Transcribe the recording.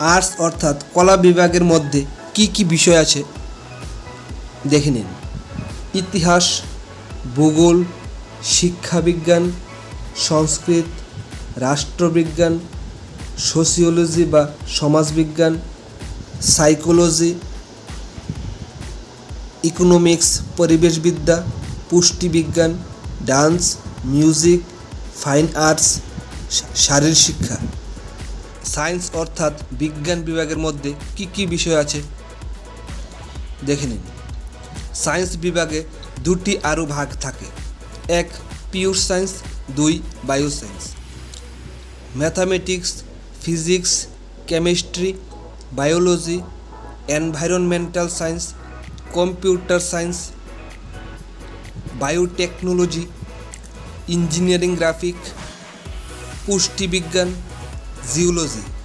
Arts অর্থাৎ কলা বিভাগের মধ্যে কি কি বিষয় আছে? দেখে নিন। ইতিহাস, ভূগোল, শিক্ষাবিজ্ঞান, সংস্কৃত, রাষ্ট্রবিজ্ঞান, সোসিওলজি বা সমাজবিজ্ঞান, সাইকোলজি, ইকোনমিক্স, পরিবেশবিদ্যা, পুষ্টিবিজ্ঞান, ডান্স, মিউজিক, ফাইন আর্টস শারীর শিক্ষা সায়েন্স অর্থাৎ বিজ্ঞান বিভাগের মধ্যে কি কি বিষয় আছে? দেখে নিন। সায়েন্স বিভাগে দুটি আরও ভাগ থাকে। এক, পিওর সায়েন্স, দুই bio science mathematics, physics, chemistry, biology, environmental science, computer science, biotechnology, engineering graphic, পুষ্টিবিজ্ঞান জিওলজি।